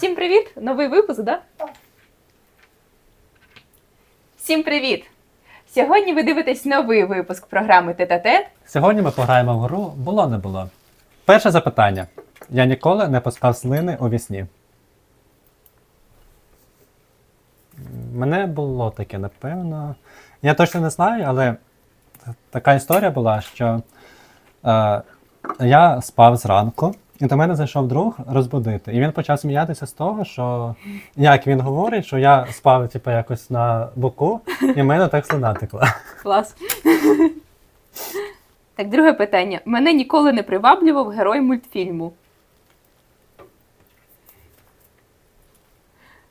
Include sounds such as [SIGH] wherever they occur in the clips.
Всім привіт! Новий випуск, да? Всім привіт! Сьогодні ви дивитесь новий випуск програми Тет-а-тет. Сьогодні ми пограємо в гру Було не було. Перше запитання. Я ніколи не пускав слини у вісні. Мене було таке, напевно. Я точно не знаю, але така історія була, що е, я спав зранку, і до мене зайшов друг розбудити. І він почав сміятися з того, що як він говорить, що я спав типу, якось на боку, і в мене так слина текла. Клас. Так, друге питання. Мене ніколи не приваблював герой мультфільму.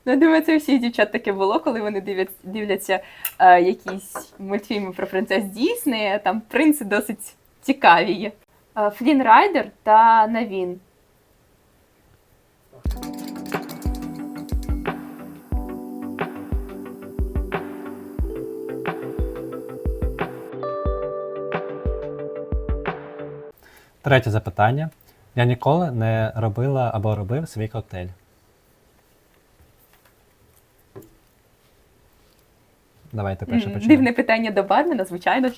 Ну, думаю, це всіх дівчат таке було, коли вони дивляться, дивляться е, якісь мультфільми про принцес Діснея. Там принци досить цікаві. Е, Флін Райдер та Навін. Третє запитання. Я ніколи не робила або робив свій коктейль. Давайте перше почнемо. Дивне питання до бармена, звичайно.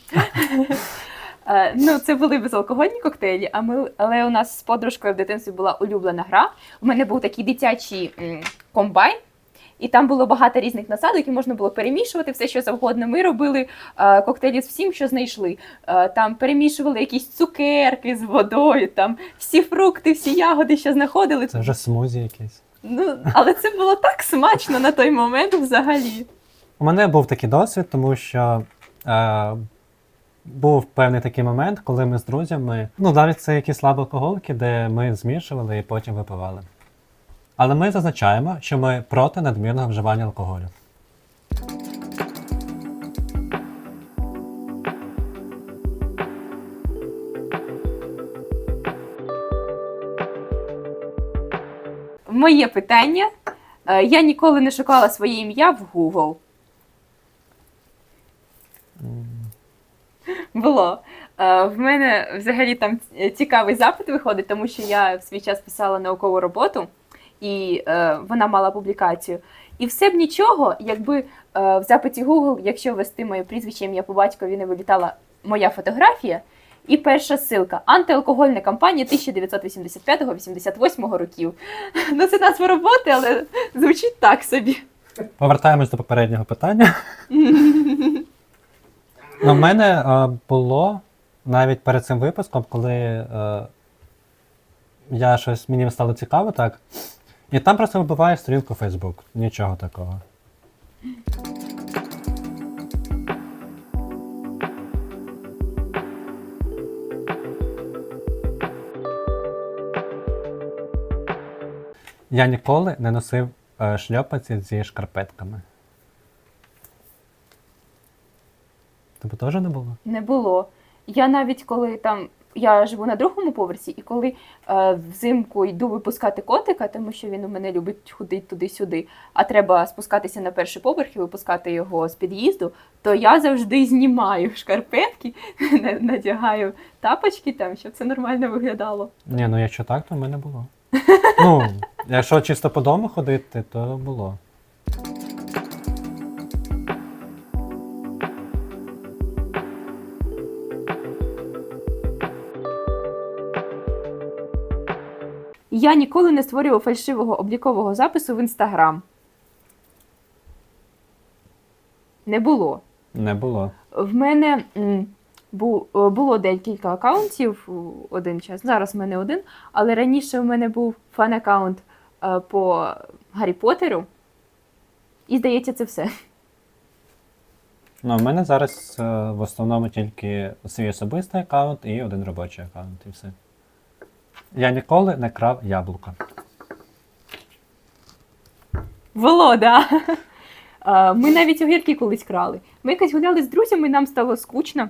Е, Ну, це були безалкогольні коктейлі, а ми, але у нас з подружкою в дитинстві була улюблена гра. У мене був такий дитячий комбайн, і там було багато різних насадок, і можна було перемішувати все, що завгодно. Ми робили е, коктейлі з всім, що знайшли. Е, там перемішували якісь цукерки з водою, там всі фрукти, всі ягоди, що знаходили. Це вже смузі якесь. Ну, але це було так смачно на той момент взагалі. У мене був такий досвід, тому що е, був певний такий момент, коли ми з друзями, ну навіть це якісь слабоалкоголки, де ми змішували і потім випивали. Але ми зазначаємо, що ми проти надмірного вживання алкоголю. Моє питання. Е, Я ніколи не шукала своє ім'я в Google. Було. Е, В мене взагалі там цікавий запит виходить, тому що я в свій час писала наукову роботу, і е, вона мала публікацію. І все б нічого, якби е, в запиті Google, якщо ввести моє прізвище, ім'я по батькові не вилітала моя фотографія. І перша ссылка антиалкогольна кампанія 1985-88 років. [LAUGHS] Ну, це назва роботи, але звучить так собі. Повертаємось до попереднього питання. [LAUGHS] Ну, в мене е, було навіть перед цим випуском, коли е, я щось мені стало цікаво, так. І там просто вибиває сторінку Facebook. Нічого такого. Я ніколи не носив е, шльопаці зі шкарпетками. Тобі теж не було? Не було. Я навіть коли там. Я живу на другому поверсі, і коли е, взимку йду випускати котика, тому що він у мене любить ходити туди-сюди, а треба спускатися на перший поверх і випускати його з під'їзду, то я завжди знімаю шкарпетки, [LAUGHS] на- надягаю тапочки там, щоб це нормально виглядало. Ні, ну якщо так, то в мене було. Ну, якщо чисто по дому ходити, то було. Я ніколи не створював фальшивого облікового запису в інстаграм. Не було. Не було. В мене м, бу, е, було декілька акаунтів у один час. Зараз в мене один, але раніше в мене був фан-аккаунт е, по Гаррі Поттеру. І здається, це все. Ну, в мене зараз е, в основному тільки свій особистий аккаунт і один робочий аккаунт, і все. Я ніколи не крав яблука. Було, да. Е, Ми навіть огірки колись крали. Ми якось гуляли з друзями, нам стало скучно.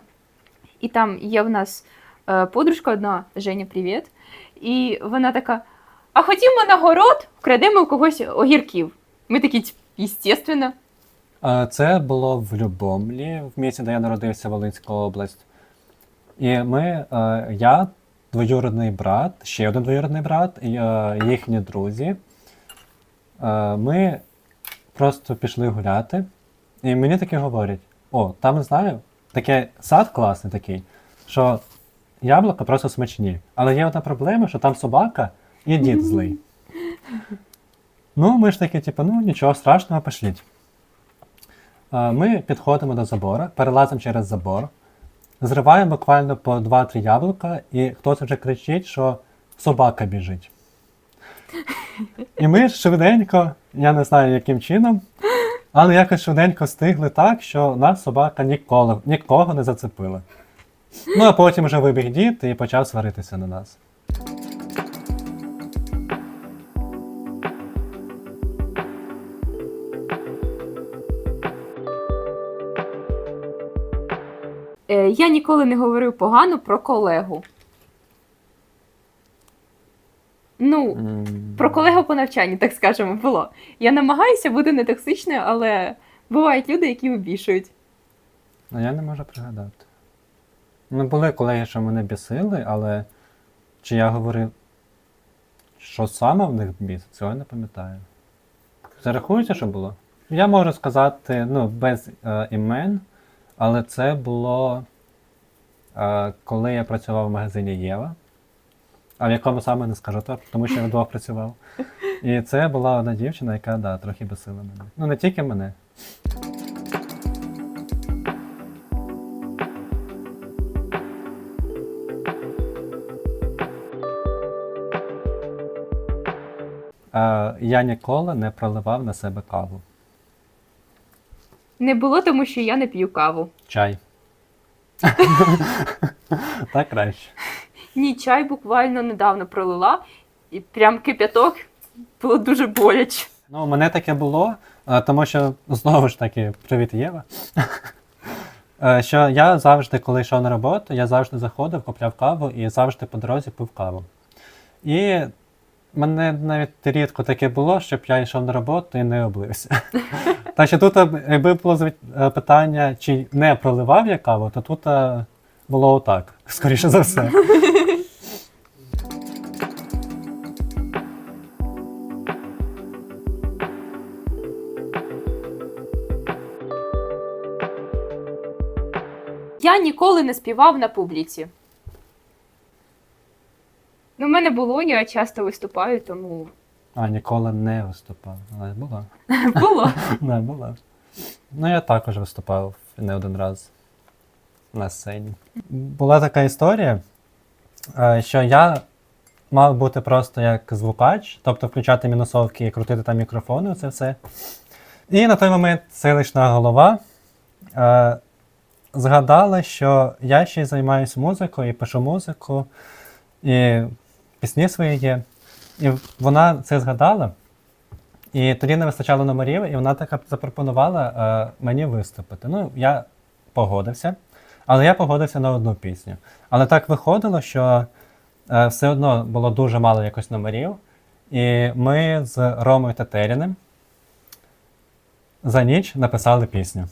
І там є в нас е, подружка одна, Женя, привіт. І вона така: а ходімо на город, вкрадемо у когось огірків. Ми такі, «Ть, естественно. Е, Це було в Любомлі, в місті, де я народився, Волинська область. І ми, е, я, двоюродний брат, ще один двоюродний брат, е, їхні друзі. Е, Ми просто пішли гуляти, і мені таке говорять: о, там знаю, таке сад класний такий, що яблука просто смачні. Але є одна проблема, що там собака і дід [LAUGHS] злий. Ну, ми ж такі, типу, ну нічого страшного, пошліть. Е, Ми підходимо до забора, перелазимо через забор, зриваємо буквально по 2-3 яблука, і хтось вже кричить, що собака біжить. І ми швиденько, я не знаю яким чином, але якось швиденько стигли так, що нас собака ніколи, нікого не зацепила. Ну а потім вже вибіг дід і почав сваритися на нас. Я ніколи не говорив погано про колегу. Ну, про колегу по навчанню, так скажемо, було. Я намагаюся бути не токсичною, але бувають люди, які вибішують. Ну, я не можу пригадати. Ну, були колеги, що мене бісили, але чи я говорив, що саме в них біс, цього я не пам'ятаю. Це рахується, що було? Я можу сказати, ну, без е, імен, але це було, е, коли я працював в магазині Єва. А в якому саме не скажу, то- тому що я вдвох працював. [LAUGHS] І це була одна дівчина, яка да, трохи бісила мене. Ну, не тільки мене. Е, я ніколи не проливав на себе каву. Не було, тому що я не п'ю каву. Чай. [LAUGHS] так краще. Ні, чай буквально недавно пролила, і прям кип'яток було дуже боляче. Ну, у мене таке було, е, тому що знову ж таки, привіт, Єва. [LAUGHS] Е, Що я завжди, коли йшов на роботу, я завжди заходив, купляв каву і завжди по дорозі пив каву. І мене навіть рідко таке було, щоб я йшов на роботу і не облився. [LAUGHS] Так що тут, е, якби було зві- е, питання, чи не проливав я каву, то тут е, було отак, скоріше за все. [LAUGHS] Я ніколи не співав на публіці. Мене було, я часто виступаю, тому А, ніколи не виступав. Але була. було. [LAUGHS] Не, була. [LAUGHS] Ну, я також виступав не один раз на сцені. Була така історія, е, що я мав бути просто як звукач, тобто включати мінусовки і крутити там мікрофони, це все. І на той момент селищна голова е, згадала, що я ще й займаюся музикою і пишу музику, і пісні свої є. І вона це згадала. І тоді не вистачало номерів, і вона така запропонувала е, мені виступити. Ну, я погодився, але я погодився на одну пісню. Але так виходило, що е, все одно було дуже мало якось номерів. І ми з Ромою Тетеріним за ніч написали пісню.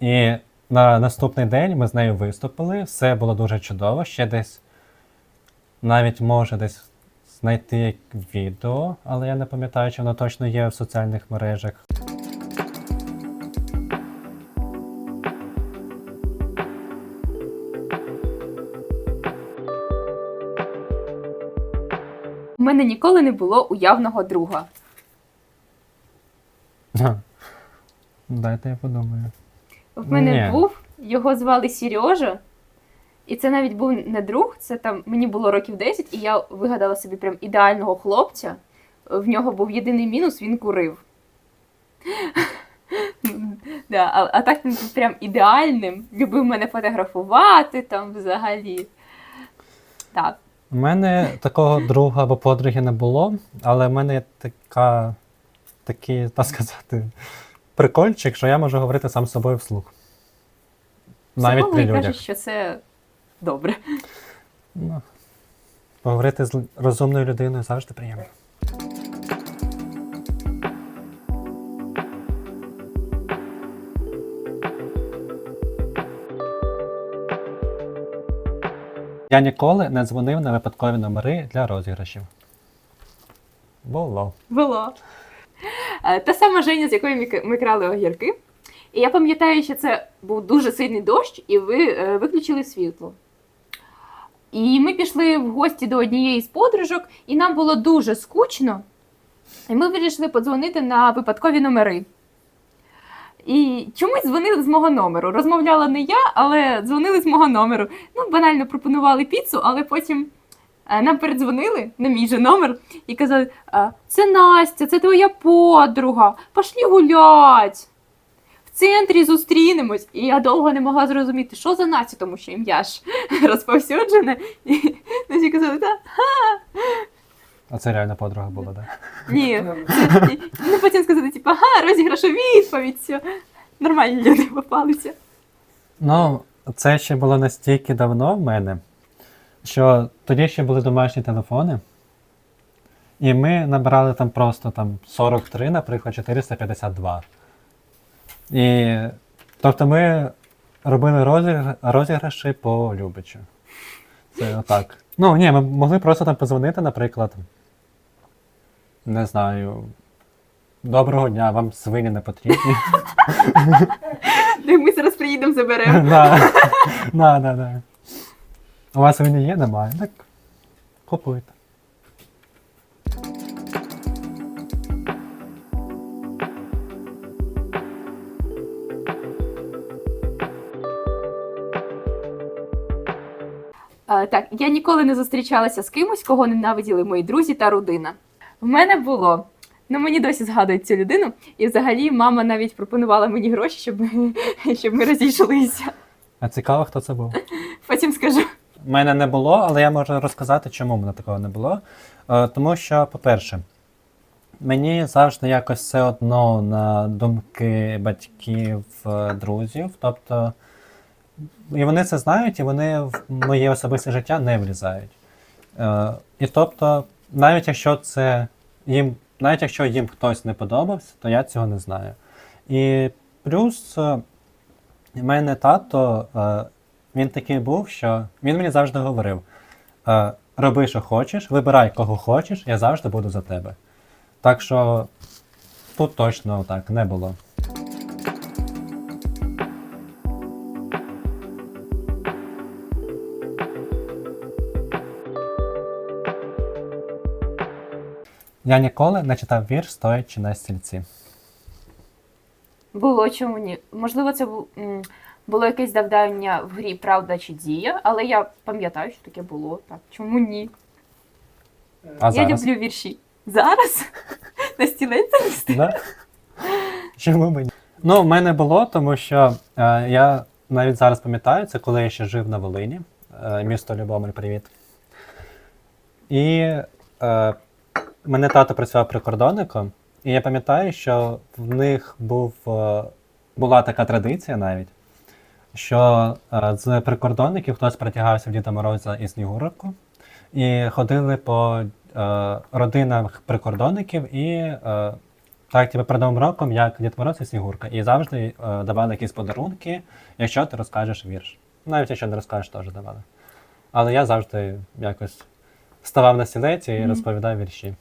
І на наступний день ми з нею виступили. Все було дуже чудово. Ще десь, навіть може десь знайти відео, але я не пам'ятаю, чи воно точно є в соціальних мережах. У мене ніколи не було уявного друга. Дайте я подумаю. В мене Ні. був, його звали Сережа. І це навіть був не друг, це там мені було років 10, і я вигадала собі прям ідеального хлопця. В нього був єдиний мінус, він курив. [LAUGHS] Да, а, а так він був прям ідеальним, любив мене фотографувати там взагалі. Так. У мене такого друга або подруги не було, але в мене є така, такий, так сказати, прикольчик, що я можу говорити сам з собою вслух. Навіть при людях. кажуть, що це добре. Ну, поговорити з розумною людиною завжди приємно. Я ніколи не дзвонив на випадкові номери для розіграшів. Було. Було. Е, Та сама Женя, з якою ми к- ми крали огірки. І я пам'ятаю, що це був дуже сильний дощ, і ви е, виключили світло. І ми пішли в гості до однієї з подружок, і нам було дуже скучно. І ми вирішили подзвонити на випадкові номери. І чомусь дзвонили з мого номеру. Розмовляла не я, але дзвонили з мого номеру. Ну, банально пропонували піцу, але потім е, нам передзвонили на мій же номер і казали: це Настя, це твоя подруга, пошлі гулять. В центрі зустрінемось. І я довго не могла зрозуміти, що за Настя, тому що ім'я ж [LAUGHS] розповсюджене. І всі казали, так, А це реально подруга була, так? ні. Ну, потім сказали, типу, ага, розіграшу відповідь, все. Нормальні люди попалися. Ну, це ще було настільки давно в мене, що тоді ще були домашні телефони. І ми набирали там просто там 43, наприклад, 452. І тобто ми робили розігр... розіграші по Любичу. Це отак. Ну, ні, ми могли просто там позвонити, наприклад. Не знаю. Доброго дня, вам свині не потрібні. Ми зараз приїдемо, заберемо. [LAUGHS] Да, [LAUGHS] да, да, да. У вас він є, немає? Так купуйте. Так, я ніколи не зустрічалася з кимось, кого ненавиділи мої друзі та родина. В мене було. Ну, мені досі згадують цю людину, і взагалі мама навіть пропонувала мені гроші, щоб, ми- [LAUGHS] щоб ми розійшлися. А цікаво, хто це був. Потім скажу. У мене не було, але я можу розказати, чому в мене такого не було. Е, Тому що, по-перше, мені завжди якось все одно на думки батьків, е, друзів. Тобто, і вони це знають, і вони в моє особисте життя не влізають. Е, І тобто, навіть якщо це їм, навіть якщо їм хтось не подобався, то я цього не знаю. І плюс е, в мене тато, е, він такий був, що він мені завжди говорив: е, роби, що хочеш, вибирай, кого хочеш, я завжди буду за тебе. Так що тут точно так не було. Я ніколи не читав вірш, стоячи на стільці. Було чому ні. Можливо, це бу- м, було якесь завдання в грі Правда чи Дія, але я пам'ятаю, що таке було. Так, чому ні? А я зараз? люблю вірші. Зараз? [LAUGHS] На стілець залізти? Да? Чому мені? Ну, в мене було, тому що е, я навіть зараз пам'ятаю, це коли я ще жив на Волині, е, місто Любомель, привіт. І е, мене тато працював прикордонником, і я пам'ятаю, що в них був, е, була така традиція навіть, що е, з прикордонників хтось притягався в Діда Мороза і Снігурку, і ходили по е, родинах прикордонників і так, типу, перед Новим роком, як Дід Мороз і Снігурка. І завжди давали якісь подарунки, якщо ти розкажеш вірш. Навіть якщо не розкажеш, теж давали. Але я завжди якось ставав на стілець і Мгм. розповідав вірші.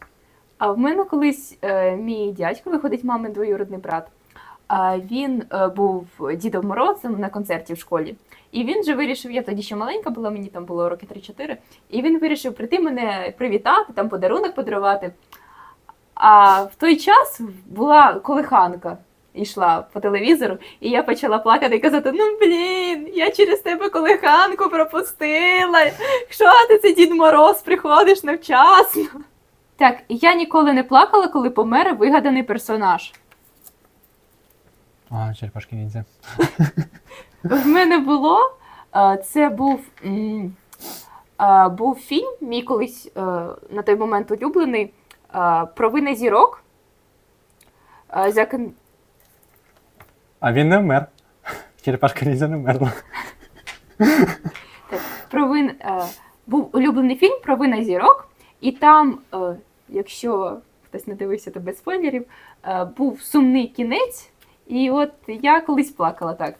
А в мене колись е, мій дядько, виходить мамин двоюродний брат. А він е, був Дідом Морозом на концерті в школі. І він же вирішив, я тоді ще маленька була, мені там було роки 3-4, і він вирішив прийти мене привітати, там подарунок подарувати. А в той час була колиханка. Йшла по телевізору, і я почала плакати і казати: ну блін, я через тебе колиханку пропустила. Що ти це Дід Мороз приходиш невчасно? Так, я ніколи не плакала, коли помер вигаданий персонаж. А, черепашки ніндзя. В мене було це був, м, був фільм, мій колись е, на той момент улюблений е, про вини зірок. Е, А він не вмер. Черепашка ніндзя не вмерла. про вин, е, був улюблений фільм про вина зірок, і там, е, якщо хтось не дивився, то без спойлерів, е, був сумний кінець, і от я колись плакала так.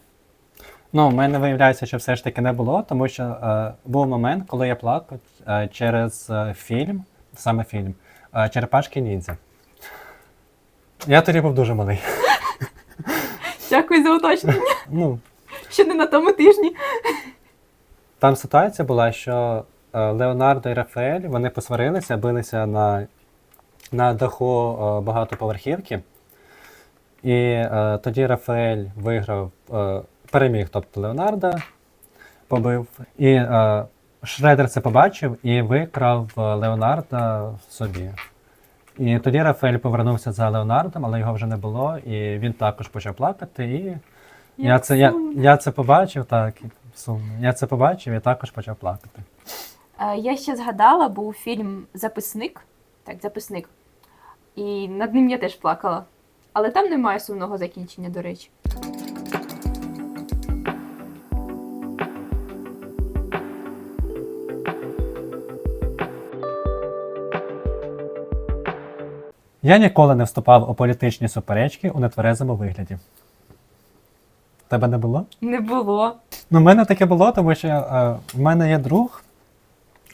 Ну, в мене виявляється, що все ж таки не було, тому що е, був момент, коли я плакав е, через е, фільм, саме фільм, е, Черепашки ніндзя. Я тоді був дуже малий. Дякую за уточнення, Ну, що не на тому тижні. там ситуація була, що е, Леонардо і Рафаель вони посварилися, билися на, на даху е, багатоповерхівки. І е, тоді Рафаель виграв, е, переміг, тобто Леонардо побив. І е, Шредер це побачив і викрав е, Леонардо собі. І тоді Рафаель повернувся за Леонардом, але його вже не було, і він також почав плакати. І я це, я, я це побачив, так, сумно. Я це побачив і також почав плакати. Е, Я ще згадала, був фільм Записник. Так, записник. І над ним я теж плакала. Але там немає сумного закінчення, до речі. Я ніколи не вступав у політичні суперечки у нетверезому вигляді. Тебе не було? Не було. Ну, в мене таке було, тому що е, в мене є друг.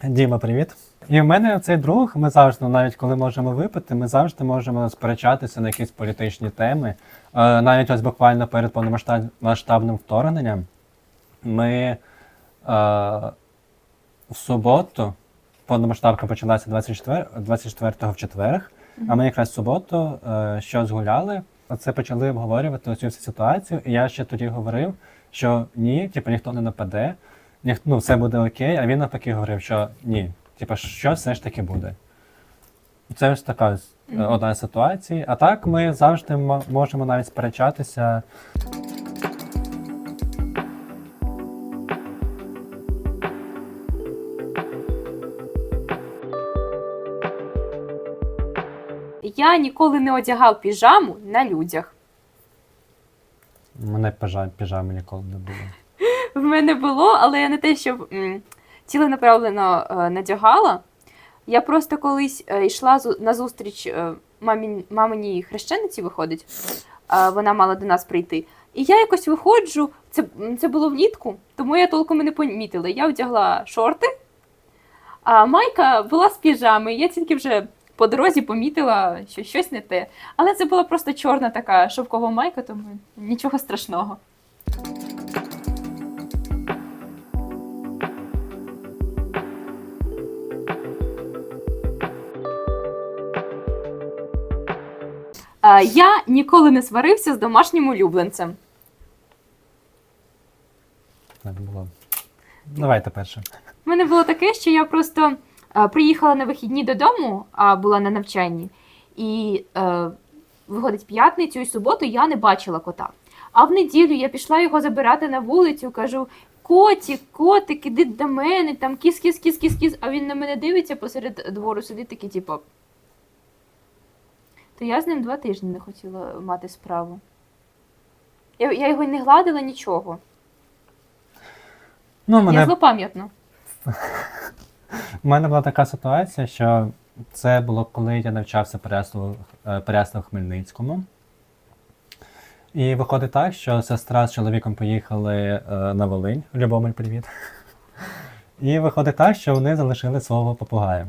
Діма, привіт. І в мене цей друг, ми завжди, навіть коли можемо випити, ми завжди можемо сперечатися на якісь політичні теми. Е, навіть ось буквально перед повномасштабним вторгненням ми е, в суботу, повномасштабка почалася 24, 24 в четверг, а ми якраз в суботу е, що згуляли, оце почали обговорювати оцю всю ситуацію. І я ще тоді говорив, що ні, типу, ніхто не нападе, ну, все буде окей, а він навпаки говорив, що ні, типу, що все ж таки буде. Це ось така е, одна з ситуацій. А так ми завжди м- можемо навіть сперечатися. Я ніколи не одягав піжаму на людях. Мене пижа- піжами ніколи не було. В мене було, але я не те, щоб ціленаправлено е, надягала. Я просто колись е, йшла на зустріч е, мамін, хрещениці, виходить. Вона мала до нас прийти. І я якось виходжу, це, це було влітку, тому я толком і не помітила. Я одягла шорти, а майка була з піжами. Я тільки вже по дорозі помітила, що щось не те. Але це була просто чорна така шовкова майка, тому нічого страшного. Я ніколи не сварився з домашнім улюбленцем. Не було. Давайте перше. У мене було таке, що я просто е, приїхала на вихідні додому, а була на навчанні, і е, виходить п'ятницю і суботу я не бачила кота. А в неділю я пішла його забирати на вулицю, кажу: котик, котик, іди до мене, там кіс, кіс, кіс, кіс, кіс. А він на мене дивиться посеред двору, сидить такий, типу. То я з ним два тижні не хотіла мати справу. Я, я його не гладила нічого. Ну, Я мене злопам'ятна. У мене була така ситуація, що це було коли я навчався Переяславу е, Хмельницькому. І виходить так, що сестра з чоловіком поїхали е, на Волинь. Любомир, привіт. І виходить так, що вони залишили свого попугая.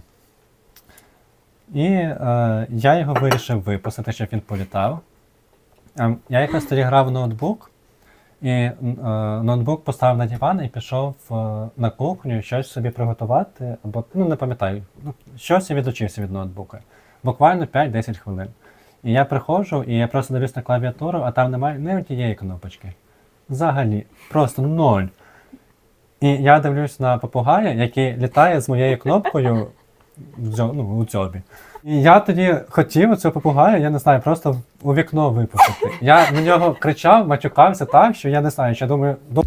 І е, я його вирішив випустити, щоб він політав. Е, я якраз тоді грав в ноутбук, і е, ноутбук поставив на диван і пішов е, на кухню щось собі приготувати, або ну не пам'ятаю, ну, щось я відучився від ноутбука. Буквально 5-10 хвилин. І я приходжу, і я просто дивлюсь на клавіатуру, а там немає ні однієї кнопочки. Взагалі, просто ноль. І я дивлюсь на попугая, який літає з моєю кнопкою ну, у дзьобі. І я тоді хотів цього попугая, я не знаю, просто у вікно випустити. Я на нього кричав, матюкався так, що я не знаю, що я думаю, «Ну,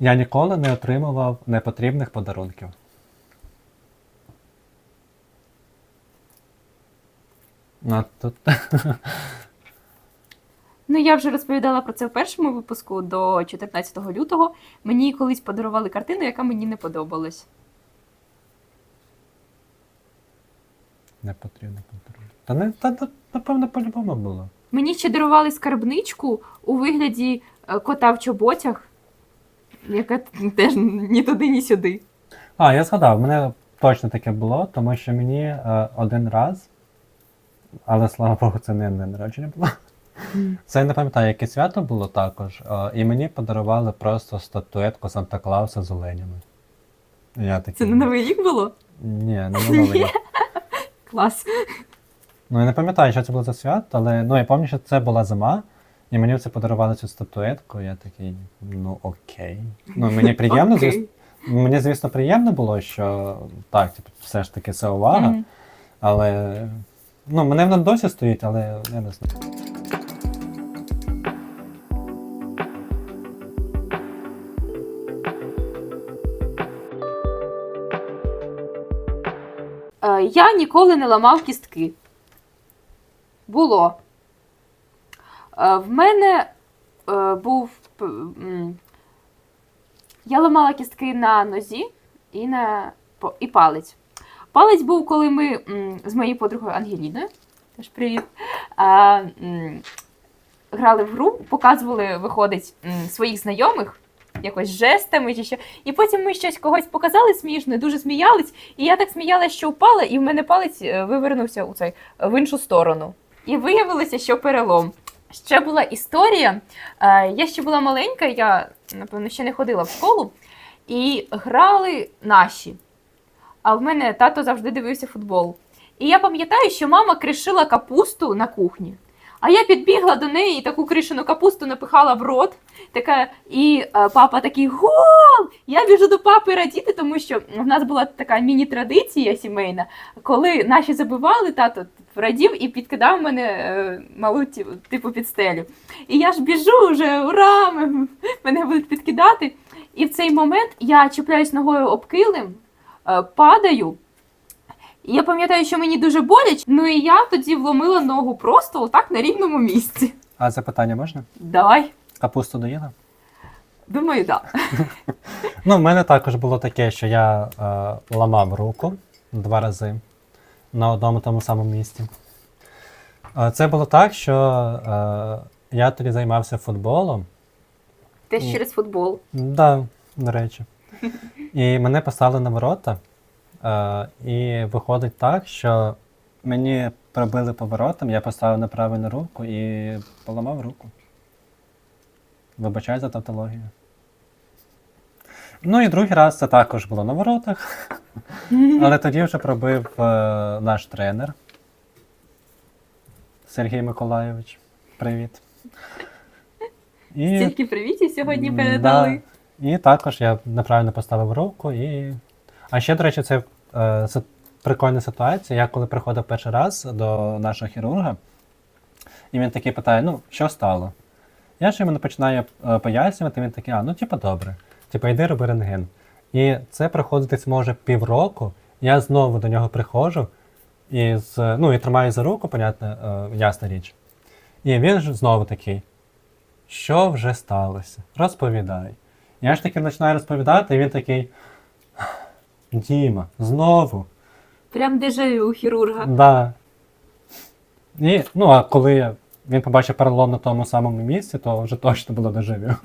я ніколи не отримував непотрібних подарунків. Ну, тут [LAUGHS] Ну, я вже розповідала про це в першому випуску до 14 лютого. Мені колись подарували картину, яка мені не подобалась. не потрібно подарунок. Та не та, та, напевно по-любому було. Мені ще дарували скарбничку у вигляді е, кота в чоботях. яка теж ні туди, ні сюди. А, я згадав, в мене точно таке було, тому що мені е, один раз, але слава Богу, це не день народження було. Це я не пам'ятаю, яке свято було також. і мені подарували просто статуетку Санта Клауса з оленями. Я такий, Це на Новий рік було? Ні, не Новий рік. Клас. Ну, я не пам'ятаю, що це було за свято, але ну, я пам'ятаю, що це була зима, і мені це подарували цю статуетку. Я такий, ну окей. Ну, мені приємно, Окей. звісно. Мені, звісно, приємно було, що так, типу, все ж таки це увага. Мгм. Але ну, мене вона досі стоїть, але я не знаю. Я ніколи не ламав кістки. Було. Е, В мене е, був. Я ламала кістки на нозі і, на, і палець. Палець був, коли ми з моєю подругою Ангеліною, теж привіт, грали в гру, показували, виходить, своїх знайомих, якось жестами чи що. І потім ми щось когось показали смішно, дуже сміялись. І я так сміялася, що впала, і в мене палець е, вивернувся у цей в іншу сторону. І виявилося, що перелом. Ще була історія. е, Я ще була маленька, я напевно ще не ходила в школу, і грали наші. А в мене тато завжди дивився футбол. І я пам'ятаю, що мама кришила капусту на кухні. А я підбігла до неї і таку кришену капусту напихала в рот. Така, і е, папа такий гол! Я біжу до папи радіти, тому що в нас була така міні-традиція сімейна, коли наші забивали, тато радів і підкидав мене е, малу типу під стелю. І я ж біжу вже, ура! Мене будуть підкидати. І в цей момент я чіпляюсь ногою об килим, е, падаю. І я пам'ятаю, що мені дуже боляче, ну і я тоді вломила ногу просто отак на рівному місці. А запитання можна? Давай, Капусту доїла? думаю, так. [LAUGHS] Ну, в мене також було таке, що я е, ламав руку два рази на одному тому самому місці. Е, це було так, що е, я тоді займався футболом. Теж через футбол. Да, до речі. І мене поставили на ворота. Е, і виходить так, що мені пробили поворотом, я поставив неправильну руку і поламав руку. Вибачаю за тавтологію. Ну і другий раз це також було на воротах. [LAUGHS] Але тоді вже пробив е, наш тренер Сергій Миколайович. Привіт. І Стільки привітів сьогодні передали. Да. І також я неправильно поставив руку. І... А ще, до речі, це е, прикольна ситуація. Я коли приходив перший раз до нашого хірурга, і він такий питає: ну, що стало? Я ж йому починаю е, пояснювати, він такий, а, ну, типу, добре. Типу, йди роби рентген. І це проходить може півроку. Я знову до нього приходжу і, з, ну, і тримаю за руку, понятно, е, ясна річ. І він ж знову такий. Що вже сталося? Розповідай. Я ж таки починаю розповідати, і він такий. Діма, знову. Прям дежавю у хірурга. Да. І, ну, а коли я- він побачив перелом на тому самому місці, то вже точно було дежавю. [LAUGHS]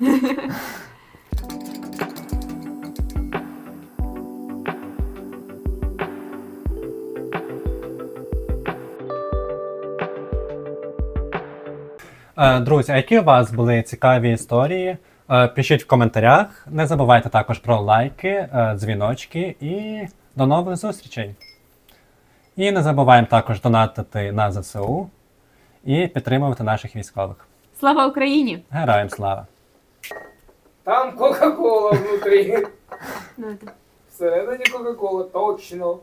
Е, Друзі, а які у вас були цікаві історії? Е, Пишіть в коментарях. Не забувайте також про лайки, е, дзвіночки і до нових зустрічей. І не забуваємо також донатити на ЗСУ і підтримувати наших військових. Слава Україні! Героям слава! Там Кока-Кола внутрі. Ну, Всередині Кока-Кола, точно.